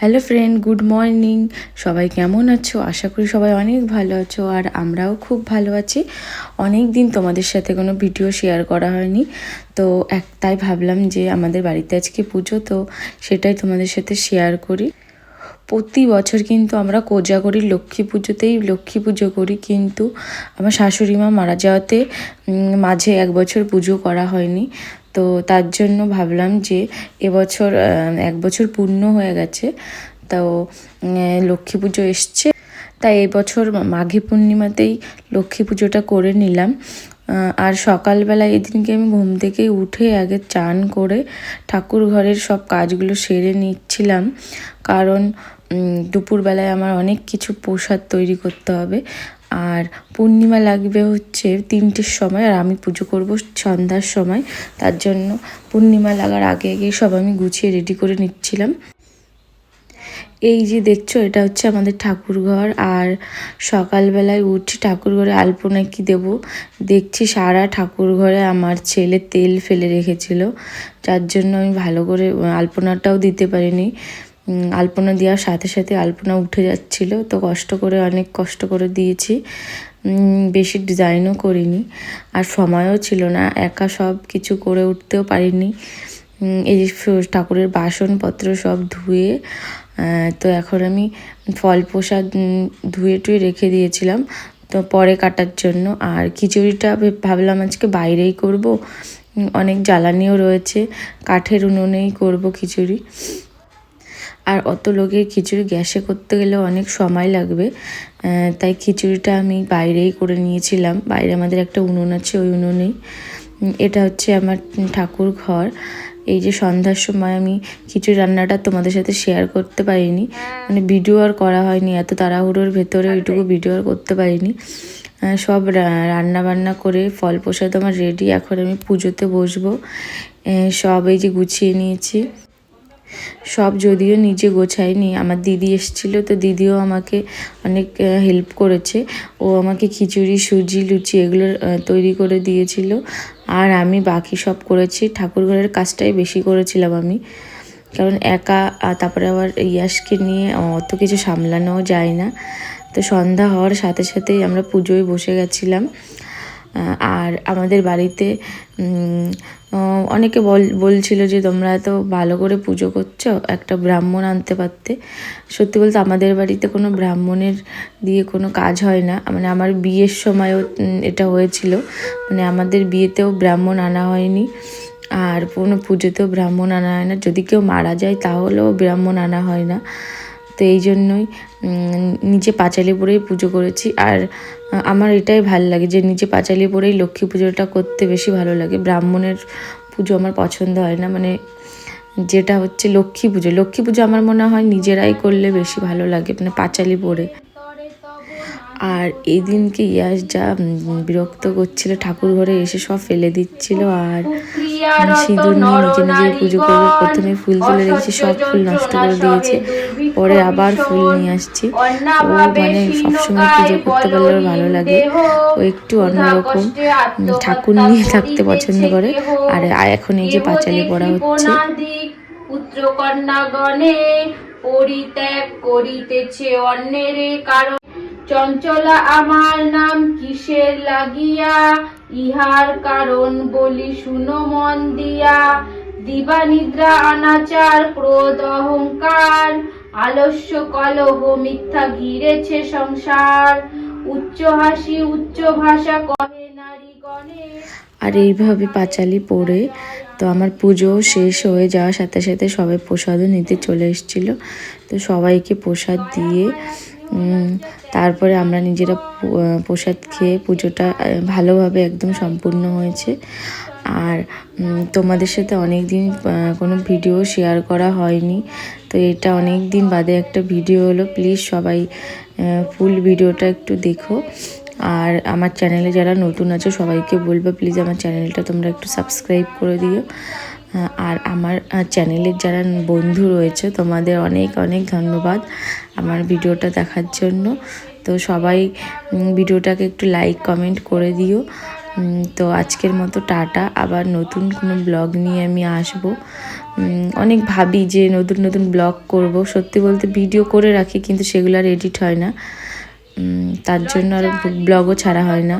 Hello friend good morning সবাই কেমন আছো? আশা করি সবাই অনেক ভালো আছো আর আমরাও খুব ভালো আছি। অনেক দিন তোমাদের সাথে কোনো ভিডিও শেয়ার করা হয়নি। তো এক, তাই ভাবলাম যে আমাদের বাড়িতে আজকে পুজো, তো সেটাই তোমাদের সাথে শেয়ার করি। প্রতি বছর কিন্তু আমরা কোজাগরির লক্ষ্মী পুজোতেই লক্ষ্মী পুজো করি, কিন্তু আমার শাশুড়ি মা মারা যাওয়াতে মাঝে এক বছর পুজো করা হয়নি। তো তার জন্য ভাবলাম যে এবছর এক বছর পূর্ণ হয়ে গেছে। তো লক্ষ্মী পুজো এসছে। তাই এবছর মাঘী পূর্ণিমাতেই লক্ষ্মী পুজোটা করে নিলাম। আর সকালবেলা এদিনকে আমি ঘুম থেকে উঠে আগে চান করে ঠাকুর ঘরের সব কাজগুলো সেরে নিচ্ছিলাম। কারণ দুপুরবেলায় আমার অনেক কিছু প্রসাদ তৈরি করতে হবে। আর পূর্ণিমা লাগবে হচ্ছে তিনটের সময় আর আমি পুজো করব সন্ধ্যার সময়। তার জন্য পূর্ণিমা লাগার আগে আগে সব আমি গুছিয়ে রেডি করে নিচ্ছিলাম। এই যে দেখছ, এটা হচ্ছে আমাদের ঠাকুর ঘর আর সকালবেলায় উঠছি ঠাকুর ঘরে আলপনা কি দেব? দেখছি সারা ঠাকুর ঘরে আমার ছেলে তেল ফেলে রেখেছিল। যার জন্য আমি ভালো করে আলপনাটাও দিতে পারিনি। আলপনা দেওয়ার সাথে সাথে আলপনা উঠে যাচ্ছিল। তো কষ্ট করে, অনেক কষ্ট করে দিয়েছি। বেশি ডিজাইনও করিনি। আর সময়ও ছিল না। একা সব কিছু করে উঠতেও পারিনি। এই যে ঠাকুরের বাসনপত্র সব ধুয়ে তো এখন আমি ফল প্রসাদ ধুয়ে টুয়ে রেখে দিয়েছিলাম। তো পরে কাটার জন্য। আর খিচুড়িটা ভাবলাম আজকে বাইরেই করব। অনেক জ্বালানিও রয়েছে। কাঠের উনুনেই করব খিচুড়ি। আর অত লোকের খিচুড়ি গ্যাসে করতে গেলে অনেক সময় লাগবে। তাই খিচুড়িটা আমি বাইরেই করে নিয়েছিলাম। বাইরে আমাদের একটা উনুন আছে ওই উনুনেই। এটা হচ্ছে আমার ঠাকুর ঘর। এই যে সন্ধ্যার সময় আমি খিচুড়ি রান্নাটা তোমাদের সাথে শেয়ার করতে পারিনি। মানে ভিডিও আর করা হয়নি এত তাড়াহুড়োর ভেতরে ওইটুকু ভিডিও আর করতে পারিনি। সব রান্না বান্না করে ফল প্রসাদ আমার রেডি এখন আমি পুজোতে বসবো। সব এই যে গুছিয়ে নিয়েছি। সব যদিও নিজে গোছাইনি আমার দিদি এসেছিল তো দিদিও আমাকে অনেক হেল্প করেছে। ও আমাকে খিচুড়ি, সুজি, লুচি এগুলো তৈরি করে দিয়েছিল। আর আমি বাকি সব করেছি। ঠাকুর ঘরের কাজটাই বেশি করেছিলাম আমি। কারণ একা তারপরে আবার ইয়াসকে নিয়ে অত কিছু সামলানোও যায় না। তো সন্ধ্যা হওয়ার সাথে সাথেই আমরা পুজোয় বসে গেছিলাম। আর আমাদের বাড়িতে অনেকে বল, বলছিল যে তোমরা এত ভালো করে পুজো করছ, একটা ব্রাহ্মণ আনতে পারতে। সত্যি বলতে আমাদের বাড়িতে কোনো ব্রাহ্মণের দিয়ে কোনো কাজ হয় না। মানে আমার বিয়ের সময়ও এটা হয়েছিল। মানে আমাদের বিয়েতেও ব্রাহ্মণ আনা হয়নি, আর কোনো পুজোতেও ব্রাহ্মণ আনা হয় না। যদি কেউ মারা যায় তাহলেও ব্রাহ্মণ আনা হয় না। তো এই জন্যই নিচে পাঁচালি পরেই পুজো করেছি। আর আমার এটাই ভালো লাগে যে নিচে পাঁচালি পরেই লক্ষ্মী পুজোটা করতে বেশি ভালো লাগে। ব্রাহ্মণের পুজো আমার পছন্দ হয় না মানে যেটা হচ্ছে লক্ষ্মী পুজো। লক্ষ্মী পুজো আমার মনে হয় নিজেরাই করলে বেশি ভালো লাগে মানে পাঁচালি পরে। আর এই দিনকে ইয়াস যা বিরক্ত করছিল ঠাকুর ঘরে এসে সব ফেলে দিচ্ছিল আর সিঁদুর নিয়ে নিজে নিজে পুজো করবে প্রথমে ফুল তুলে রেখেছি সব ফুল নষ্ট করে দিয়েছে। পরে আবার ফুল নিয়ে আসছি। ও মানে সবসময় পুজো করতে পারলে ওর ভালো লাগে। ও একটু অন্যরকম ঠাকুর নিয়ে থাকতে পছন্দ করে। আর এখন এই যে পাঁচালি পড়া হচ্ছে। পুত্র কন্যাগণে পরিত্যাগ করিতেছে অন্যের কারণ। চঞ্চলা আমার নাম কিসের লাগিয়া? ইহার কারণ বলি শুনো মন দিয়া। দিবানিদ্রা অনাচার ক্রোধ অহংকার। আলস্য কলহ মিথ্যা ঘিরেছে সংসার। উচ্চ হাসি, উচ্চ ভাষা কহে নারীগণে আর এইভাবে পাঁচালি পড়ে তো আমার পুজো শেষ হয়ে যাওয়ার সাথে সাথে সবাই প্রসাদও নিতে চলে এসেছিল। তো সবাইকে প্রসাদ দিয়ে তারপরে আমরা নিজেরা প্রসাদ খেয়ে পুজোটা ভালোভাবে একদম সম্পূর্ণ হয়েছে। আর তোমাদের সাথে অনেক দিন কোনো ভিডিও শেয়ার করা হয়নি। তো এটা অনেক দিন বাদে একটা ভিডিও হলো। প্লিজ সবাই ফুল ভিডিওটা একটু দেখো। আর আমার চ্যানেলে যারা নতুন আছে সবাইকে বলব, প্লিজ আমার চ্যানেলটা তোমরা একটু সাবস্ক্রাইব করে দিও। আর আমার চ্যানেলের যারা বন্ধু রয়েছে তোমাদের অনেক অনেক ধন্যবাদ আমার ভিডিওটা দেখার জন্য। তো সবাই ভিডিওটাকে একটু লাইক কমেন্ট করে দিও। তো আজকের মতো টাটা। আবার নতুন কোনো ব্লগ নিয়ে আমি আসব। অনেক ভাবি যে নতুন নতুন ব্লগ করব। সত্যি বলতে ভিডিও করে রাখি কিন্তু সেগুলো আর এডিট হয় না। তার জন্য আর ব্লগও ছাড়া হয় না।